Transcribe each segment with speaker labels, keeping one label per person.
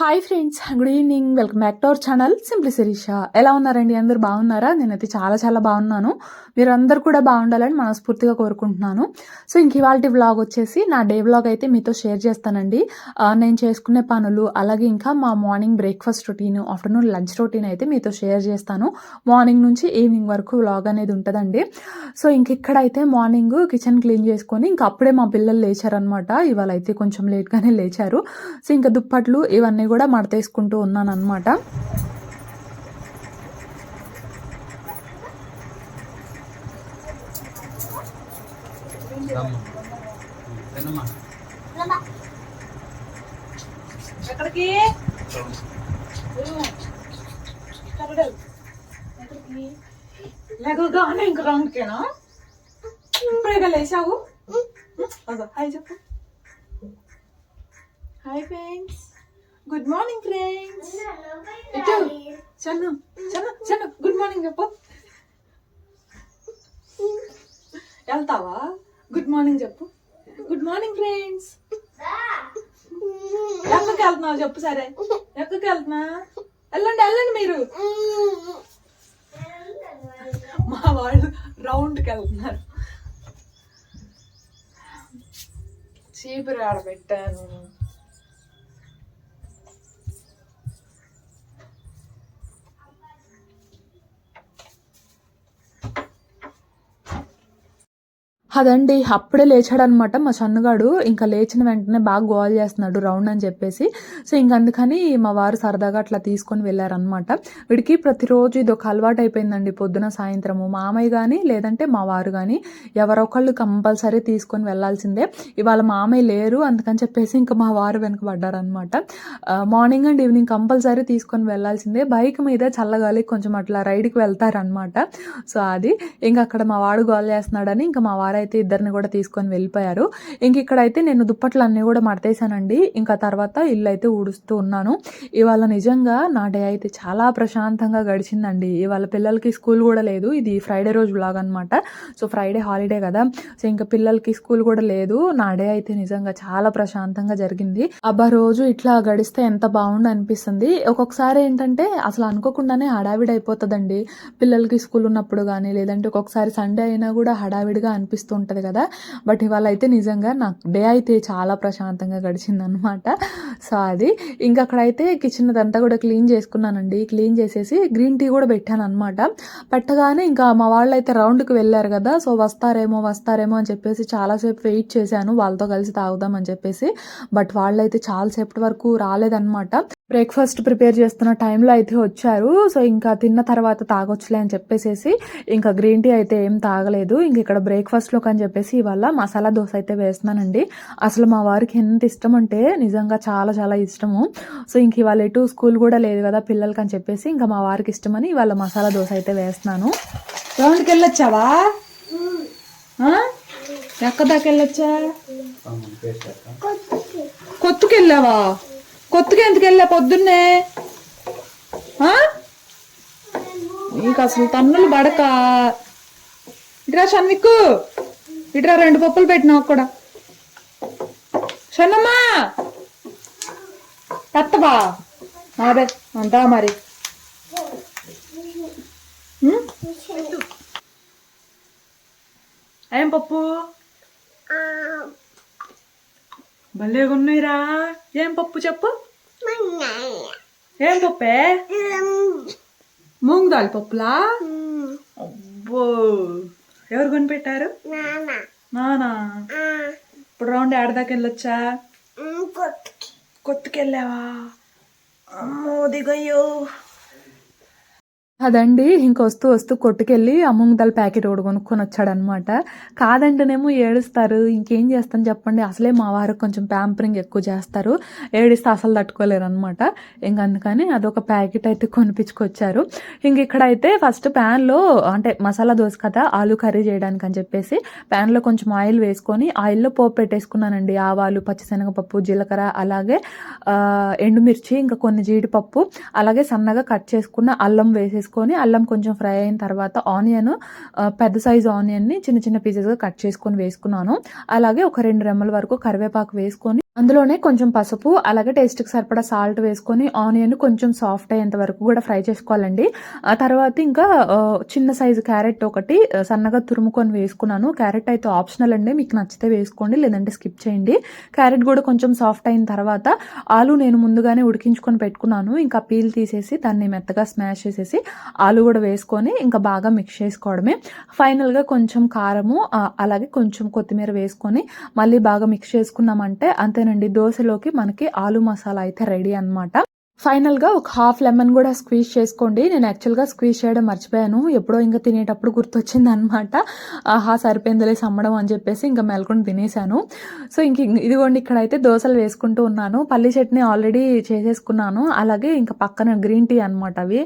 Speaker 1: Hi friends good evening welcome back to our channel simply Sirisha ఎలా ఉన్నారండి? అందరు బాగున్నారా? నేనైతే చాలా చాలా బాగున్నాను. మీరు అందరు కూడా బాగుండాలని మనస్ఫూర్తిగా కోరుకుంటున్నాను. సో ఇంక ఇవాళ వ్లాగ్ వచ్చేసి నా డే వ్లాగ్ అయితే మీతో షేర్ చేస్తానండి. నేను చేసుకునే పనులు అలాగే ఇంకా మా morning breakfast routine afternoon lunch routine అయితే మీతో షేర్ చేస్తాను. మార్నింగ్ నుంచి ఈవినింగ్ వరకు వ్లాగ్ అనేది ఉంటుందండి. సో ఇంక ఇక్కడైతే మార్నింగ్ కిచెన్ క్లీన్ చేసుకొని ఇంక అప్పుడే మా పిల్లలు లేచారనమాట ఇవాళ అయితే కొంచెం లేట్గానే లేచారు. సో ఇంకా దుప్పట్లు ఇవన్నీ కూడా మడతేసుకుంటూ ఉన్నాను అనమాట ఎక్కడికి? లేకగానే ఇంక రౌండ్కేనా? ఇప్పుడే లేచావు? హాయ్ చెప్పు. Hi friends. Good morning friends ఇటు చన్ను చన్ను చన్ను గుడ్ మార్నింగ్ చెప్పు వెళ్తావా? గుడ్ మార్నింగ్ చెప్పు. గుడ్ మార్నింగ్ ఫ్రెండ్స్ ఎక్కడికి వెళ్తున్నావు చెప్పు సరే. ఎక్కడికి వెళ్తున్నా? వెళ్ళండి వెళ్ళండి మీరు. మా వాళ్ళు రౌండ్కి వెళ్తున్నారు. చీపురు ఆడ అదండి అప్పుడే లేచాడనమాట మా సన్నగాడు. ఇంకా లేచిన వెంటనే బాగా గోల్ చేస్తున్నాడు రౌండ్ అని చెప్పేసి. సో ఇంక అందుకని మా వారు సరదాగా అట్లా తీసుకొని వెళ్ళారనమాట. వీడికి ప్రతిరోజు ఇది ఒక అలవాటు అయిపోయిందండి పొద్దున సాయంత్రము. మామయ్య కానీ లేదంటే మా వారు కానీ ఎవరొకళ్ళు కంపల్సరీ తీసుకొని వెళ్ళాల్సిందే. ఇవాళ మామయ్య లేరు అందుకని చెప్పేసి ఇంకా మా వారు వెనకబడ్డారనమాట. మార్నింగ్ అండ్ ఈవినింగ్ కంపల్సరీ తీసుకొని వెళ్ళాల్సిందే. బైక్ మీద చల్లగాలి కొంచెం అట్లా రైడ్కి వెళ్తారనమాట. సో అది. ఇంకా అక్కడ మా వాడు గోల్ చేస్తున్నాడని ఇంకా మా అయితే ఇద్దరిని కూడా తీసుకొని వెళ్ళిపోయారు. ఇంక ఇక్కడైతే నేను దుప్పట్లు అన్నీ కూడా మడతేశానండి ఇంకా తర్వాత ఇల్లు అయితే ఊడుస్తూ ఉన్నాను. ఇవాళ నిజంగా నా డే అయితే చాలా ప్రశాంతంగా గడిచిందండి. ఇవాళ పిల్లలకి స్కూల్ కూడా లేదు. ఇది ఫ్రైడే రోజు బ్లాగ్ అనమాట సో ఫ్రైడే హాలిడే కదా. సో ఇంకా పిల్లలకి స్కూల్ కూడా లేదు. నా డే అయితే నిజంగా చాలా ప్రశాంతంగా జరిగింది. అబ్బా రోజు ఇట్లా గడిస్తే ఎంత బాగుండు అనిపిస్తుంది. ఒక్కొక్కసారి ఏంటంటే అసలు అనుకోకుండానే హడావిడి అయిపోతుందండి పిల్లలకి స్కూల్ ఉన్నప్పుడు కానీ లేదంటే ఒక్కొక్కసారి సండే అయినా కూడా హడావిడిగా అనిపిస్తుంది అనిపిస్తూ ఉంటుంది కదా. బట్ ఇవాళ అయితే నిజంగా నాకు డే అయితే చాలా ప్రశాంతంగా గడిచింది అనమాట సో అది. ఇంకా అక్కడైతే కిచెన్ అదంతా కూడా క్లీన్ చేసుకున్నానండి. క్లీన్ చేసేసి గ్రీన్ టీ కూడా పెట్టాను అనమాట పెట్టగానే ఇంకా మా వాళ్ళు అయితే రౌండ్కి వెళ్ళారు కదా. సో వస్తారేమో వస్తారేమో అని చెప్పేసి చాలాసేపు వెయిట్ చేశాను. వాళ్ళతో కలిసి తాగుదాం అని చెప్పేసి. బట్ వాళ్ళైతే చాలాసేపటి వరకు రాలేదన్నమాట. బ్రేక్ఫాస్ట్ ప్రిపేర్ చేస్తున్న టైంలో అయితే వచ్చారు. సో ఇంకా తిన్న తర్వాత తాగొచ్చులే అని చెప్పేసి ఇంకా గ్రీన్ టీ అయితే ఏం తాగలేదు. ఇంక ఇక్కడ బ్రేక్ఫాస్ట్లోకి అని చెప్పేసి ఇవాళ మసాలా దోశ అయితే వేస్తున్నానండి. అసలు మా వారికి ఎంత ఇష్టం అంటే నిజంగా చాలా చాలా ఇష్టము. సో ఇంక ఇవాళ ఎటు స్కూల్ కూడా లేదు కదా పిల్లలకి అని చెప్పేసి ఇంకా మా వారికి ఇష్టమని ఇవాళ మసాలా దోశ అయితే వేస్తున్నాను. రౌండ్కి వెళ్ళొచ్చావా? ఎక్క దాకా వెళ్ళొచ్చా? కొత్తకి వెళ్ళావా కొత్తకి ఎందుకు వెళ్ళా పొద్దున్నే? ఆ? నీకు అసలు తన్నులు పడక. ఇట్రా షన్విక్కు. ఇట్రా రెండు పప్పులు పెట్టినావు కూడా. షన్నమ్మా! ఎత్తవా అదే అంతా మరి? ఏం పప్పు? భలేగా ఉన్నాయిరా. ఏం పప్పు చెప్పు? ఏం పప్పే? మూంగ్ దాల్ పప్పులా? అబ్బో! ఎవరు కొనిపెట్టారు? నానా. ఇప్పుడు రౌండ్ ఆడదాకా వెళ్ళొచ్చా? కొట్టుకెళ్ళావా అమ్మో దిగయ్యో. అదండి ఇంక వస్తూ వస్తూ కొట్టుకెళ్ళి అమ్ముంగ్ దాల్ ప్యాకెట్ ఒకటి కొనుక్కొని వచ్చాడనమాట కాదంటేనేమో ఏడుస్తారు ఇంకేం చేస్తాను చెప్పండి. అసలే మా వారు కొంచెం ప్యాంపరింగ్ ఎక్కువ చేస్తారు ఏడిస్తే అసలు తట్టుకోలేరు అనమాట ఇంక అందుకని అదొక ప్యాకెట్ అయితే కొనిపించుకొచ్చారు. ఇంక ఇక్కడైతే ఫస్ట్ ప్యాన్లో అంటే మసాలా దోశ కదా ఆలు కర్రీ చేయడానికి అని చెప్పేసి ప్యాన్లో కొంచెం ఆయిల్ వేసుకొని ఆయిల్లో పోపు పెట్టేసుకున్నానండి. ఆవాలు పచ్చిశనగపప్పు జీలకర్ర అలాగే ఎండుమిర్చి ఇంకా కొన్ని జీడిపప్పు అలాగే సన్నగా కట్ చేసుకున్న అల్లం తీసుకొని అల్లం కొంచెం ఫ్రై అయిన తర్వాత ఆనియన్ పెద్ద సైజు ఆనియన్ని చిన్న చిన్న పీసెస్గా కట్ చేసుకొని వేసుకున్నాను. అలాగే ఒక రెండు రెమ్మల వరకు కరివేపాకు వేసుకొని అందులోనే కొంచెం పసుపు అలాగే టేస్ట్కి సరిపడా సాల్ట్ వేసుకొని ఆనియన్ కొంచెం సాఫ్ట్ అయ్యేంత వరకు కూడా ఫ్రై చేసుకోవాలండి. ఆ తర్వాత ఇంకా చిన్న సైజు క్యారెట్ ఒకటి సన్నగా తురుముకొని వేసుకున్నాను. క్యారెట్ అయితే ఆప్షనల్ అండి మీకు నచ్చితే వేసుకోండి లేదంటే స్కిప్ చేయండి. క్యారెట్ కూడా కొంచెం సాఫ్ట్ అయిన తర్వాత ఆలు నేను ముందుగానే ఉడికించుకొని పెట్టుకున్నాను. ఇంకా పీల్ తీసేసి దాన్ని మెత్తగా స్మాష్ చేసేసి ఆలు కూడా వేసుకొని ఇంకా బాగా మిక్స్ చేసుకోవడమే. ఫైనల్గా కొంచెం కారము అలాగే కొంచెం కొత్తిమీర వేసుకొని మళ్ళీ బాగా మిక్స్ చేసుకున్నామంటే అంతేనండి దోశలోకి మనకి ఆలు మసాలా అయితే రెడీ అన్నమాట. ఫైనల్గా ఒక హాఫ్ లెమన్ కూడా స్క్వీజ్ చేసుకోండి. నేను యాక్చువల్గా స్క్వీజ్ చేయడం మర్చిపోయాను. ఎప్పుడో ఇంకా తినేటప్పుడు గుర్తొచ్చింది అనమాట ఆహా సరిపోయిందిలే సమ్మడం అని చెప్పేసి ఇంకా మెల్కొని తినేసాను సో ఇంక ఇదిగోండి ఇక్కడైతే దోశలు వేసుకుంటూ ఉన్నాను. పల్లి చట్నీ ఆల్రెడీ చేసేసుకున్నాను. అలాగే ఇంకా పక్కన గ్రీన్ టీ అనమాట అవి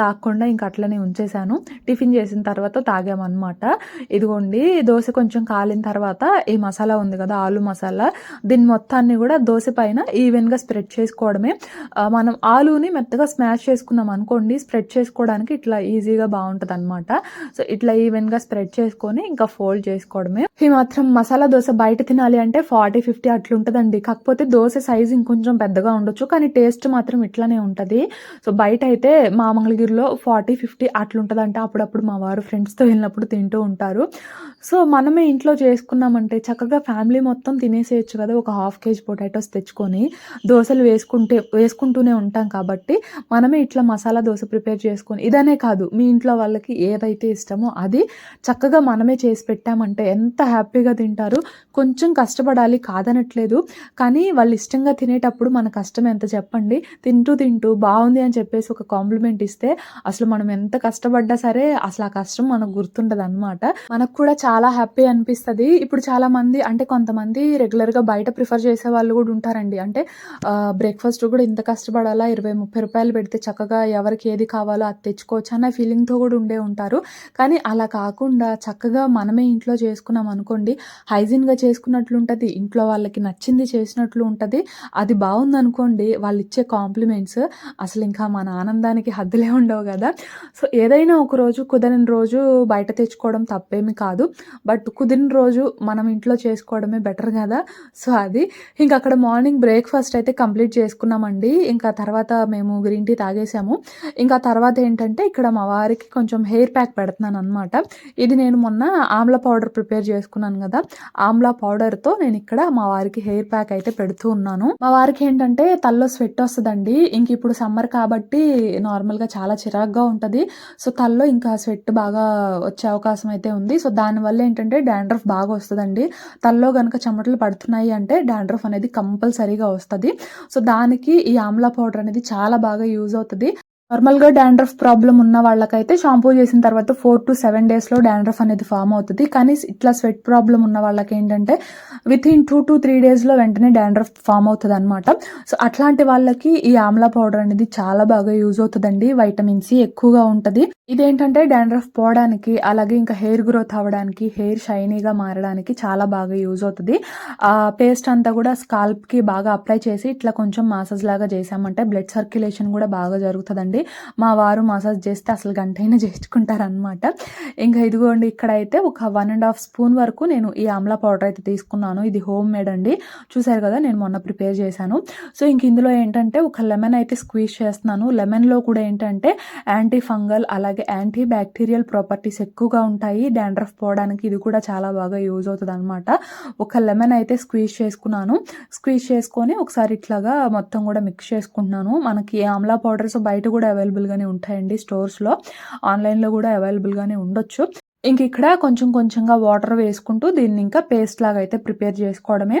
Speaker 1: తాగకుండా ఇంకా అట్లనే ఉంచేసాను టిఫిన్ చేసిన తర్వాత తాగామన్నమాట. ఇదిగోండి దోశ కొంచెం కాలిన తర్వాత ఈ మసాలా ఉంది కదా ఆలు మసాలా. దీని మొత్తాన్ని కూడా దోశ పైన ఈవెన్గా స్ప్రెడ్ చేసుకోవడమే. మనం ఆలూని మెత్తగా స్మాష్ చేసుకున్నాం అనుకోండి స్ప్రెడ్ చేసుకోవడానికి ఇట్లా ఈజీగా బాగుంటుంది అనమాట సో ఇట్లా ఈవెన్గా స్ప్రెడ్ చేసుకొని ఇంకా ఫోల్డ్ చేసుకోవడమే. ఈ మాత్రం మసాలా దోశ బయట తినాలి అంటే ఫార్టీ ఫిఫ్టీ అట్లుంటుందండి. కాకపోతే దోశ సైజ్ ఇంకొంచెం పెద్దగా ఉండొచ్చు కానీ టేస్ట్ మాత్రం ఇట్లానే ఉంటుంది. సో బయట అయితే మా మంగళగిరిలో ఫార్టీ ఫిఫ్టీ అట్లుంటుందంటే. అప్పుడప్పుడు మా వారు ఫ్రెండ్స్తో వెళ్ళినప్పుడు తింటూ ఉంటారు. సో మనమే ఇంట్లో చేసుకున్నామంటే చక్కగా ఫ్యామిలీ మొత్తం తినేసేయచ్చు కదా ఒక హాఫ్ కేజీ పొటాటోస్ తెచ్చుకొని దోశలు వేసుకుంటే వేసుకుంటూనే ఉంటాం కాబట్టి మనమే ఇట్లా మసాలా దోశ ప్రిపేర్ చేసుకొని ఇదనే కాదు మీ ఇంట్లో వాళ్ళకి ఏదైతే ఇష్టమో అది చక్కగా మనమే చేసి పెట్టామంటే ఎంత హ్యాపీగా తింటారు. కొంచెం కష్టపడాలి కాదనట్లేదు కానీ వాళ్ళు ఇష్టంగా తినేటప్పుడు మన కష్టం ఎంత చెప్పండి. తింటూ తింటూ బాగుంది అని చెప్పేసి ఒక కాంప్లిమెంట్ ఇస్తే అసలు మనం ఎంత కష్టపడ్డా సరే అసలు ఆ కష్టం మనకు గుర్తుండదు అనమాట మనకు కూడా చాలా హ్యాపీ అనిపిస్తుంది. ఇప్పుడు చాలామంది అంటే కొంతమంది రెగ్యులర్గా బయట ప్రిఫర్ చేసే వాళ్ళు కూడా ఉంటారండి. అంటే బ్రేక్ఫాస్ట్ కూడా ఇంత కష్టపడాలా? ఇరవై ముప్పై రూపాయలు పెడితే చక్కగా ఎవరికి ఏది కావాలో అది తెచ్చుకోవచ్చు అన్న ఫీలింగ్తో కూడా ఉండే ఉంటారు. కానీ అలా కాకుండా చక్కగా మనమే ఇంట్లో చేసుకున్నాం అనుకోండి హైజీన్గా చేసుకున్నట్లు ఉంటుంది. ఇంట్లో వాళ్ళకి నచ్చింది చేసినట్లు ఉంటుంది. అది బాగుందనుకోండి వాళ్ళు ఇచ్చే కాంప్లిమెంట్స్ అసలు ఇంకా మన ఆనందానికి హద్దులే ఉండవు కదా. సో ఏదైనా ఒక రోజు కుదరని రోజు బయట తెచ్చుకోవడం తప్పేమి కాదు. బట్ కుదిరిన రోజు మనం ఇంట్లో చేసుకోవడమే బెటర్ కదా. సో అది. ఇంకా అక్కడ మార్నింగ్ బ్రేక్ఫాస్ట్ అయితే కంప్లీట్ చేసుకున్నామండి. ఇంకా తర్వాత మేము గ్రీన్ టీ తాగేసాము. ఇంకా తర్వాత ఏంటంటే ఇక్కడ మా వారికి కొంచెం హెయిర్ ప్యాక్ పెడుతున్నాను అనమాట ఇది నేను మొన్న ఆమ్లా పౌడర్ ప్రిపేర్ చేసుకున్నాను కదా. ఆమ్లా పౌడర్తో నేను ఇక్కడ మా వారికి హెయిర్ ప్యాక్ అయితే పెడుతూ ఉన్నాను. మా వారికి ఏంటంటే తల్లో స్వెట్ వస్తుందండి. ఇంక ఇప్పుడు సమ్మర్ కాబట్టి నార్మల్గా చాలా చిరాగ్గా ఉంటుంది. సో తల్లో ఇంకా స్వెట్ బాగా వచ్చే అవకాశం అయితే ఉంది. సో దానివల్ల ఏంటంటే డాండ్రఫ్ బాగా వస్తుందండి. తల్లో కనుక చెమటలు పడుతున్నాయి అంటే డాండ్రఫ్ అనేది కంపల్సరీగా వస్తుంది. సో దానికి ఈ ఆమ్లా పౌడర్ అనేది చాలా బాగా యూజ్ అవుతుంది. నార్మల్గా డాండ్రఫ్ ప్రాబ్లం ఉన్న వాళ్ళకైతే షాంపూ చేసిన తర్వాత ఫోర్ టు సెవెన్ డేస్లో డాండ్రఫ్ అనేది ఫామ్ అవుతుంది. కానీ ఇట్లా స్వెట్ ప్రాబ్లం ఉన్న వాళ్ళకి ఏంటంటే within two to three డేస్లో వెంటనే డాండ్రఫ్ ఫామ్ అవుతుంది అనమాట సో అట్లాంటి వాళ్ళకి ఈ ఆమ్లా పౌడర్ అనేది చాలా బాగా యూజ్ అవుతుందండి. వైటమిన్ సి ఎక్కువగా ఉంటుంది. ఇదేంటంటే డాండ్రఫ్ పోవడానికి అలాగే ఇంకా హెయిర్ గ్రోత్ అవ్వడానికి హెయిర్ షైనీగా మారడానికి చాలా బాగా యూజ్ అవుతుంది. ఆ పేస్ట్ అంతా కూడా స్కాల్ప్కి బాగా అప్లై చేసి ఇట్లా కొంచెం మాసస్ లాగా చేసామంటే బ్లడ్ సర్క్యులేషన్ కూడా బాగా జరుగుతుందండి. మా వారు మసాజ్ చేస్తే అసలు గంట అయినా చేసుకుంటారనమాట ఇంకా ఇదిగోండి ఇక్కడ అయితే ఒక వన్ అండ్ హాఫ్ స్పూన్ వరకు నేను ఈ ఆమ్లా పౌడర్ అయితే తీసుకున్నాను. ఇది హోమ్ మేడ్ అండి. చూసారు కదా నేను మొన్న ప్రిపేర్ చేశాను. సో ఇంక ఇందులో ఏంటంటే ఒక లెమన్ అయితే స్క్వీజ్ చేస్తున్నాను. లెమన్లో కూడా ఏంటంటే యాంటీ ఫంగల్ అలాగే యాంటీ బ్యాక్టీరియల్ ప్రాపర్టీస్ ఎక్కువగా ఉంటాయి. డాండ్రఫ్ పోవడానికి ఇది కూడా చాలా బాగా యూజ్ అవుతుంది అనమాట ఒక లెమన్ అయితే స్క్వీజ్ చేసుకున్నాను. స్క్వీజ్ చేసుకొని ఒకసారి ఇట్లాగా మొత్తం కూడా మిక్స్ చేసుకుంటున్నాను. మనకి ఆమ్లా పౌడర్స్ బయట కూడా అవైలబుల్గానే ఉంటాయండి స్టోర్స్లో ఆన్లైన్లో కూడా అవైలబుల్గానే ఉండొచ్చు. ఇంక ఇక్కడ కొంచెం కొంచెంగా వాటర్ వేసుకుంటూ దీన్ని ఇంకా పేస్ట్ లాగా అయితే ప్రిపేర్ చేసుకోవడమే.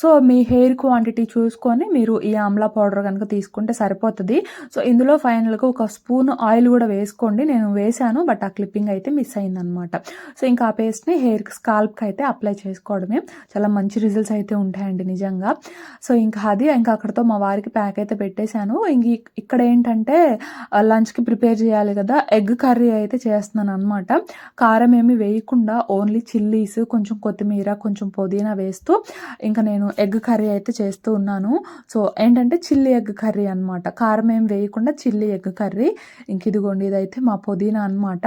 Speaker 1: సో మీ హెయిర్ క్వాంటిటీ చూసుకొని మీరు ఈ ఆమ్లా పౌడర్ కనుక తీసుకుంటే సరిపోతుంది. సో ఇందులో ఫైనల్గా ఒక స్పూన్ ఆయిల్ కూడా వేసుకోండి. నేను వేశాను బట్ ఆ క్లిప్పింగ్ అయితే మిస్ అయిందనమాట. సో ఇంకా ఆ పేస్ట్ని హెయిర్ స్కాల్ప్కి అయితే అప్లై చేసుకోవడమే. చాలా మంచి రిజల్ట్స్ అయితే ఉంటాయండి నిజంగా. సో ఇంకా అది ఇంకా అక్కడతో మా వారికి ప్యాక్ అయితే పెట్టేశాను. ఇంక ఇక్కడ ఏంటంటే లంచ్కి ప్రిపేర్ చేయాలి కదా ఎగ్ కర్రీ అయితే చేస్తున్నాను అనమాట కారం కారం ఏమి వేయకుండా ఓన్లీ చిల్లీస్ కొంచెం కొత్తిమీర కొంచెం పుదీనా వేస్తూ ఇంకా నేను ఎగ్ కర్రీ అయితే చేస్తూ ఉన్నాను. సో ఏంటంటే చిల్లీ ఎగ్ కర్రీ అనమాట కారం ఏం వేయకుండా చిల్లీ ఎగ్ కర్రీ. ఇంక ఇదిగోండి ఇదైతే మా పుదీనా అనమాట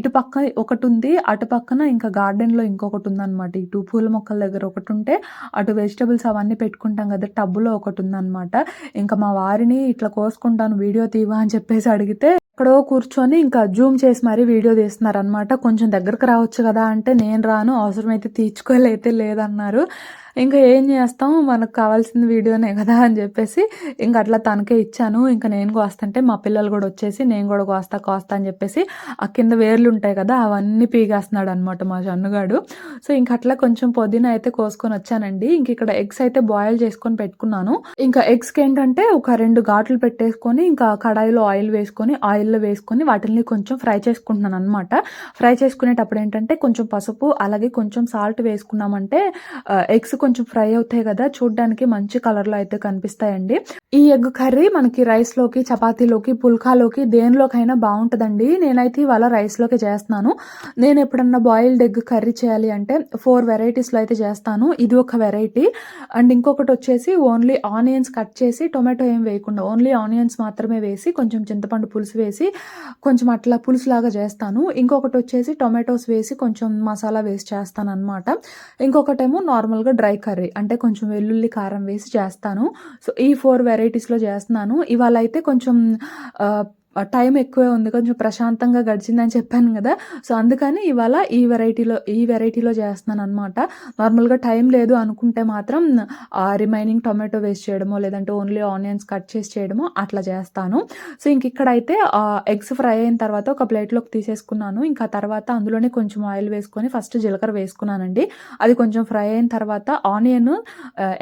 Speaker 1: ఇటు పక్క ఒకటి ఉంది అటు పక్కన ఇంకా గార్డెన్లో ఇంకొకటి ఉందన్నమాట. ఇటు పూల మొక్కల దగ్గర ఒకటి ఉంటే అటు వెజిటబుల్స్ అవన్నీ పెట్టుకుంటాం కదా టబ్బులో ఒకటి ఉందన్నమాట. ఇంకా మా వారిని ఇట్లా కోసుకుంటాను వీడియో తీవా అని చెప్పేసి అడిగితే ఎక్కడో కూర్చొని ఇంకా జూమ్ చేసి మరీ వీడియో తీస్తున్నారనమాట కొంచెం దగ్గరకు రావచ్చు కదా అంటే నేను రాను అవసరమైతే తీర్చుకోలేతే లేదన్నారు. ఇంకా ఏం చేస్తాం? మనకు కావాల్సిన వీడియోనే కదా అని చెప్పేసి ఇంకా అట్లా తనకే ఇచ్చాను. ఇంకా నేను కోస్తుంటే మా పిల్లలు కూడా వచ్చేసి నేను కూడా కోస్తా కోస్తా అని చెప్పేసి ఆ కింద వేర్లు ఉంటాయి కదా అవన్నీ పీగేస్తున్నాడు అనమాట మా జన్నుగాడు. సో ఇంక అట్లా కొంచెం పొద్దున అయితే కోసుకొని వచ్చానండి. ఇంక ఇక్కడ ఎగ్స్ అయితే బాయిల్ చేసుకొని పెట్టుకున్నాను. ఇంకా ఎగ్స్కి ఏంటంటే ఒక రెండు ఘాట్లు పెట్టేసుకొని ఇంకా కడాయిలో ఆయిల్ వేసుకొని ఆయిల్లో వేసుకొని వాటిని కొంచెం ఫ్రై చేసుకుంటున్నాను అనమాట ఫ్రై చేసుకునేటప్పుడు ఏంటంటే కొంచెం పసుపు అలాగే కొంచెం సాల్ట్ వేసుకున్నామంటే ఎగ్స్ కొంచెం ఫ్రై అవుతాయి కదా చూడడానికి మంచి కలర్లో అయితే కనిపిస్తాయండి. ఈ ఎగ్ కర్రీ మనకి రైస్లోకి చపాతీలోకి పుల్కాలోకి దేనిలోకైనా బాగుంటుందండి. నేనైతే ఇవాళ రైస్లోకి చేస్తున్నాను. నేను ఎప్పుడన్నా బాయిల్డ్ ఎగ్ కర్రీ చేయాలి అంటే ఫోర్ వెరైటీస్లో అయితే చేస్తాను. ఇది ఒక వెరైటీ. అండ్ ఇంకొకటి వచ్చేసి ఓన్లీ ఆనియన్స్ కట్ చేసి టొమాటో ఏం వేయకుండా ఓన్లీ ఆనియన్స్ మాత్రమే వేసి కొంచెం చింతపండు పులుసు వేసి కొంచెం అట్లా పులుసు లాగా చేస్తాను. ఇంకొకటి వచ్చేసి టొమాటోస్ వేసి కొంచెం మసాలా వేసి చేస్తాను అనమాట ఇంకొకటేమో నార్మల్గా డ్రై కర్రీ అంటే కొంచెం వెల్లుల్లి కారం వేసి చేస్తాను. సో ఈ ఫోర్ వెరైటీస్లో చేస్తున్నాను. ఇవాళ అయితే కొంచెం టైం ఎక్కువే ఉంది కొంచెం ప్రశాంతంగా గడిచిందని చెప్పాను కదా. సో అందుకని ఇవాళ ఈ వెరైటీలో ఈ వెరైటీలో చేస్తున్నాను అనమాట నార్మల్గా టైం లేదు అనుకుంటే మాత్రం ఆ రిమైనింగ్ టొమాటో వేస్ట్ చేయడమో లేదంటే ఓన్లీ ఆనియన్స్ కట్ చేసి చేయడమో అట్లా చేస్తాను. సో ఇంక ఇక్కడైతే ఎగ్స్ ఫ్రై అయిన తర్వాత ఒక ప్లేట్లోకి తీసేసుకున్నాను. ఇంకా తర్వాత అందులోనే కొంచెం ఆయిల్ వేసుకొని ఫస్ట్ జీలకర్ర వేసుకున్నానండి. అది కొంచెం ఫ్రై అయిన తర్వాత ఆనియన్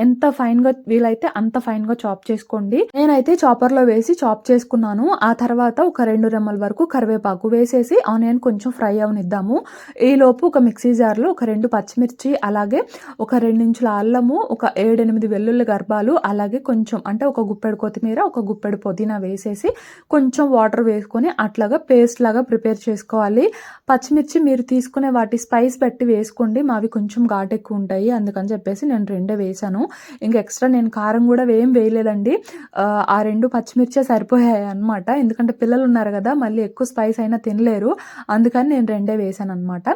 Speaker 1: ఎంత ఫైన్గా వీలైతే అంత ఫైన్గా చాప్ చేసుకోండి. నేనైతే చాపర్లో వేసి చాప్ చేసుకున్నాను. ఆ తర్వాత తర్వాత ఒక రెండు రెమ్మల వరకు కరివేపాకు వేసేసి ఆనియన్ కొంచెం ఫ్రై అవనిద్దాము. ఈలోపు ఒక మిక్సీ జార్లో ఒక రెండు పచ్చిమిర్చి అలాగే ఒక రెండించుల అల్లము ఒక ఏడెనిమిది వెల్లుల్లి గర్భాలు అలాగే కొంచెం అంటే ఒక గుప్పెడు కొత్తిమీర ఒక గుప్పెడు పుదీనా వేసేసి కొంచెం వాటర్ వేసుకొని అట్లాగా పేస్ట్ లాగా ప్రిపేర్ చేసుకోవాలి. పచ్చిమిర్చి మీరు తీసుకునే వాటి స్పైస్ పెట్టి వేసుకోండి. మావి కొంచెం ఘాటు ఎక్కువ ఉంటాయి. అందుకని చెప్పేసి నేను రెండే వేసాను. ఇంకా ఎక్స్ట్రా నేను కారం కూడా ఏం వేయలేదండి. ఆ, ఆ రెండు పచ్చిమిర్చే సరిపోయాయి అనమాట ఎందుకంటే పిల్లలు ఉన్నారు కదా మళ్ళీ ఎక్కువ స్పైస్ అయినా తినలేరు. అందుకని నేను రెండే వేసాను అనమాట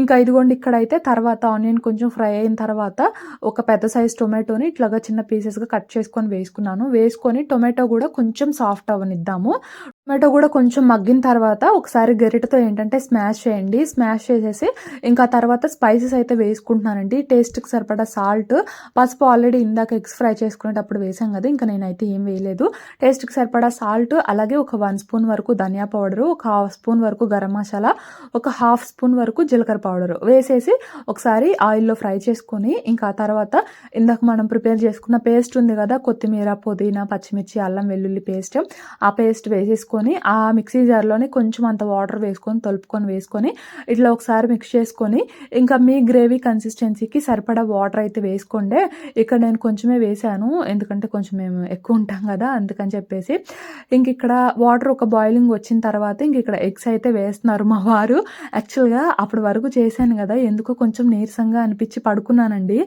Speaker 1: ఇంకా ఇదిగోండి ఇక్కడైతే తర్వాత ఆనియన్ కొంచెం ఫ్రై అయిన తర్వాత ఒక పెద్ద సైజ్ టొమాటోని ఇట్లాగా చిన్న పీసెస్గా కట్ చేసుకొని వేసుకున్నాను. వేసుకొని టొమాటో కూడా కొంచెం సాఫ్ట్ అవనిద్దాము టమాటో కూడా కొంచెం మగ్గిన తర్వాత ఒకసారి గరిటతో ఏంటంటే స్మాష్ చేయండి. స్మాష్ చేసేసి ఇంకా తర్వాత స్పైసెస్ అయితే వేసుకుంటున్నానండి. టేస్ట్కి సరిపడా సాల్ట్ పసుపు ఆల్రెడీ ఇందాక ఎగ్స్ ఫ్రై చేసుకునేటప్పుడు వేసాం కదా ఇంకా నేనైతే ఏం వేయలేదు. టేస్ట్కి సరిపడా సాల్ట్ అలాగే ఒక వన్ స్పూన్ వరకు ధనియా పౌడరు ఒక హాఫ్ స్పూన్ వరకు గరం మసాలా ఒక హాఫ్ స్పూన్ వరకు జీలకర్ర పౌడర్ వేసేసి ఒకసారి ఆయిల్లో ఫ్రై చేసుకొని ఇంకా తర్వాత ఇందాక మనం ప్రిపేర్ చేసుకున్న పేస్ట్ ఉంది కదా కొత్తిమీర పుదీనా పచ్చిమిర్చి అల్లం వెల్లుల్లి పేస్ట్ ఆ పేస్ట్ వేసేసుకొని ఆ మిక్సీ జార్లోనే కొంచెం అంత వాటర్ వేసుకొని తలుపుకొని వేసుకొని ఇట్లా ఒకసారి మిక్స్ చేసుకొని ఇంకా మీ గ్రేవీ కన్సిస్టెన్సీకి సరిపడా వాటర్ అయితే వేసుకోండి. ఇక్కడ నేను కొంచెమే వేసాను ఎందుకంటే కొంచెం మేము ఎక్కువ ఉంటాం కదా అందుకని చెప్పేసి. ఇంక ఇక్కడ వాటర్ ఒక బాయిలింగ్ వచ్చిన తర్వాత ఇంక ఇక్కడ ఎగ్స్ అయితే వేస్తున్నారు మా వారు. యాక్చువల్గా అప్పటి వరకు చేశాను కదా ఎందుకో కొంచెం నీరసంగా అనిపించి పడుకున్నానండి.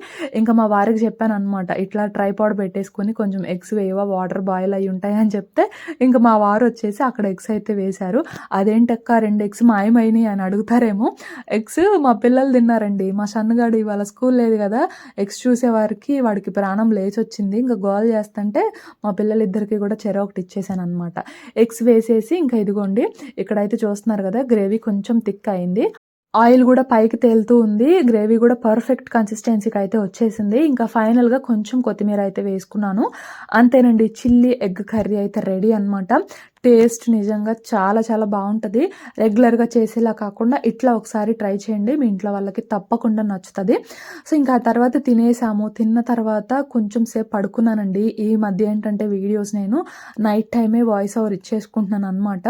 Speaker 1: ఇంకా మా వారికి చెప్పాను అనమాట ఇట్లా ట్రైపాడ్ పెట్టేసుకొని కొంచెం ఎగ్స్ వేయవా వాటర్ బాయిల్ అయి ఉంటాయని చెప్తే ఇంకా మా వారు వచ్చేసి అక్కడ ఎగ్స్ అయితే వేశారు. అదేంటక్క రెండు ఎగ్స్ మాయమైనాయి అని అడుగుతారేమో. ఎగ్స్ మా పిల్లలు తిన్నారండి. మా సన్నగాడు ఇవాళ స్కూల్ లేదు కదా. ఎగ్స్ చూసేవారికి వాడికి ప్రాణం లేచి వచ్చింది ఇంకా గోల్ చేస్తుంటే మా పిల్లలిద్దరికి కూడా చెర ఒకటి ఇచ్చేసాను అనమాట ఎగ్స్ వేసేసి ఇంకా ఇదిగోండి ఇక్కడైతే చూస్తున్నారు కదా గ్రేవీ కొంచెం థిక్ అయింది. ఆయిల్ కూడా పైకి తేలుతూ ఉంది. గ్రేవీ కూడా పర్ఫెక్ట్ కన్సిస్టెన్సీకి అయితే వచ్చేసింది. ఇంకా ఫైనల్గా కొంచెం కొత్తిమీర అయితే వేసుకున్నాను. అంతేనండి చిల్లీ ఎగ్ కర్రీ అయితే రెడీ అనమాట టేస్ట్ నిజంగా చాలా చాలా బాగుంటుంది. రెగ్యులర్గా చేసేలా కాకుండా ఇట్లా ఒకసారి ట్రై చేయండి. మీ ఇంట్లో వాళ్ళకి తప్పకుండా నచ్చుతుంది. సో ఇంకా ఆ తర్వాత తినేసాము. తిన్న తర్వాత కొంచెం సేపు పడుకున్నానండి. ఈ మధ్య ఏంటంటే వీడియోస్ నేను నైట్ టైమే వాయిస్ ఓవర్ ఇచ్చేసుకుంటున్నాను అనమాట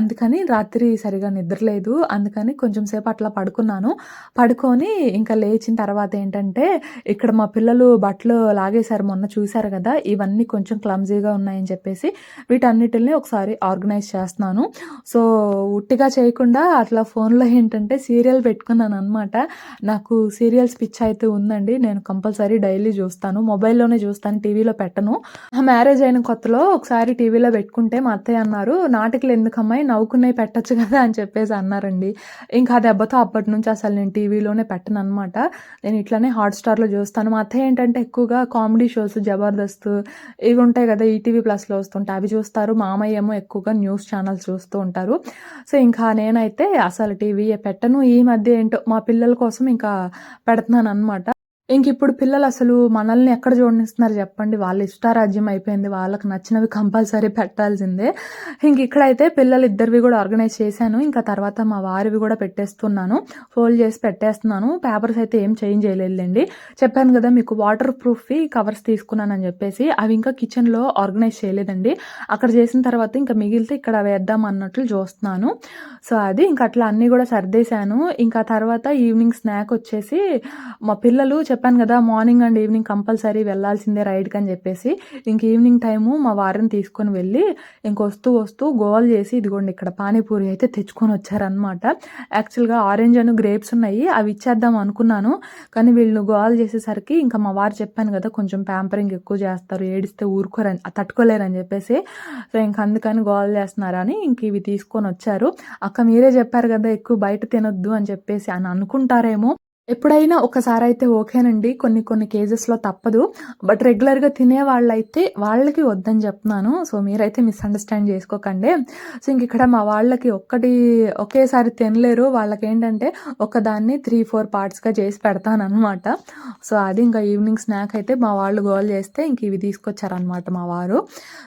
Speaker 1: అందుకని రాత్రి సరిగా నిద్రలేదు. అందుకని కొంచెం సేపు అట్లా పడుకున్నాను. పడుకొని ఇంకా లేచిన తర్వాత ఏంటంటే ఇక్కడ మా పిల్లలు బట్టలు లాగేశారు మొన్న చూశారు కదా. ఇవన్నీ కొంచెం క్లమ్జీగా ఉన్నాయని చెప్పేసి వీటన్నిటిని పిల్లల్ని ఒకసారి ఆర్గనైజ్ చేస్తున్నాను. సో ఉట్టిగా చేయకుండా అట్లా ఫోన్లో ఏంటంటే సీరియల్ పెట్టుకున్నాను అనమాట నాకు సీరియల్స్ పిచ్ అయితే ఉందండి. నేను కంపల్సరీ డైలీ చూస్తాను. మొబైల్లోనే చూస్తాను టీవీలో పెట్టను. మ్యారేజ్ అయిన కొత్తలో ఒకసారి టీవీలో పెట్టుకుంటే మా అత్తయ్య అన్నారు నాటికలు ఎందుకమ్మాయి? నవ్వుకున్నాయి పెట్టచ్చు కదా అని చెప్పేసి అన్నారండి. ఇంకా దెబ్బతో అప్పటి నుంచి అసలు నేను టీవీలోనే పెట్టను అనమాట నేను ఇట్లానే హాట్స్టార్లో చూస్తాను. మా అత్తయ్య ఏంటంటే ఎక్కువగా కామెడీ షోస్ జబర్దస్త్ ఇవి ఉంటాయి కదా ఈటీవీ ప్లస్లో వస్తుంటాయి. అవి చూస్తారు. మామయ్య ఏమో ఎక్కువగా న్యూస్ ఛానల్స్ చూస్తూ ఉంటారు. సో ఇంకా నేనైతే అసలు టీవీ పెట్టను. ఈ మధ్య ఏంటో మా పిల్లల కోసం ఇంకా పెడుతున్నాను అనమాట ఇంక ఇప్పుడు పిల్లలు అసలు మనల్ని ఎక్కడ జోడిస్తున్నారు చెప్పండి. వాళ్ళ ఇష్టారాజ్యం అయిపోయింది. వాళ్ళకి నచ్చినవి కంపల్సరీ పెట్టాల్సిందే. ఇంక ఇక్కడైతే పిల్లలు ఇద్దరివి కూడా ఆర్గనైజ్ చేశాను. ఇంకా తర్వాత మా వారివి కూడా పెట్టేస్తున్నాను. ఫోల్డ్ చేసి పెట్టేస్తున్నాను. పేపర్స్ అయితే ఏం చేంజ్ చేయలేదండి చెప్పాను కదా మీకు వాటర్ ప్రూఫ్వి కవర్స్ తీసుకున్నానని చెప్పేసి అవి ఇంకా కిచెన్లో ఆర్గనైజ్ చేయలేదండి. అక్కడ చేసిన తర్వాత ఇంకా మిగిలితే ఇక్కడ వేద్దాం అన్నట్లు చూస్తున్నాను. సో అది ఇంకా అట్లా అన్నీ కూడా సర్దేశాను. ఇంకా తర్వాత ఈవినింగ్ స్నాక్ వచ్చేసి మా పిల్లలు చెప్పాను కదా మార్నింగ్ అండ్ ఈవినింగ్ కంపల్సరీ వెళ్ళాల్సిందే రైడ్కి అని చెప్పేసి ఇంక ఈవినింగ్ టైము మా వారిని తీసుకొని వెళ్ళి ఇంక వస్తూ వస్తూ గోల్ చేసి ఇదిగోండి ఇక్కడ పానీపూరి అయితే తెచ్చుకొని వచ్చారనమాట యాక్చువల్గా ఆరెంజ్ అండ్ గ్రేప్స్ ఉన్నాయి అవి ఇచ్చేద్దాం అనుకున్నాను. కానీ వీళ్ళు గోల్ చేసేసరికి ఇంకా మా వారు చెప్పాను కదా కొంచెం ప్యాంపరింగ్ ఎక్కువ చేస్తారు ఏడిస్తే ఊరుకోరని తట్టుకోలేరని చెప్పేసి సో ఇంక అందుకని గోల్ చేస్తున్నారని ఇంక ఇవి తీసుకొని వచ్చారు. అక్క మీరే చెప్పారు కదా ఎక్కువ బయట తినొద్దు అని చెప్పేసి అని అనుకుంటారేమో. ఎప్పుడైనా ఒకసారి అయితే ఓకేనండి. కొన్ని కొన్ని కేజెస్లో తప్పదు. బట్ రెగ్యులర్గా తినే వాళ్ళైతే వాళ్ళకి వద్దని చెప్తున్నాను. సో మీరైతే మిస్అండర్స్టాండ్ చేసుకోకండి. సో ఇంక ఇక్కడ మా వాళ్ళకి ఒక్కటి ఒకేసారి తినలేరు. వాళ్ళకి ఏంటంటే ఒకదాన్ని త్రీ ఫోర్ పార్ట్స్గా చేసి పెడతాను అనమాట సో అది ఇంకా ఈవినింగ్ స్నాక్ అయితే మా వాళ్ళు గోల్ చేస్తే ఇంక ఇవి తీసుకొచ్చారనమాట మా వారు.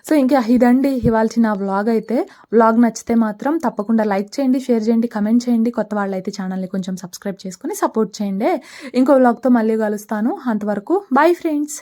Speaker 1: సో ఇంకా ఇదండి ఇవాళ నా వ్లాగ్ అయితే. వ్లాగ్ నచ్చితే మాత్రం తప్పకుండా లైక్ చేయండి షేర్ చేయండి కమెంట్ చేయండి. కొత్త వాళ్ళైతే ఛానల్ని కొంచెం సబ్స్క్రైబ్ చేసుకొని సపోర్ట్ చేయండి. చేయండి ఇంకో వ్లాగ్తో మళ్ళీ కలుస్తాను. అంతవరకు బాయ్ ఫ్రెండ్స్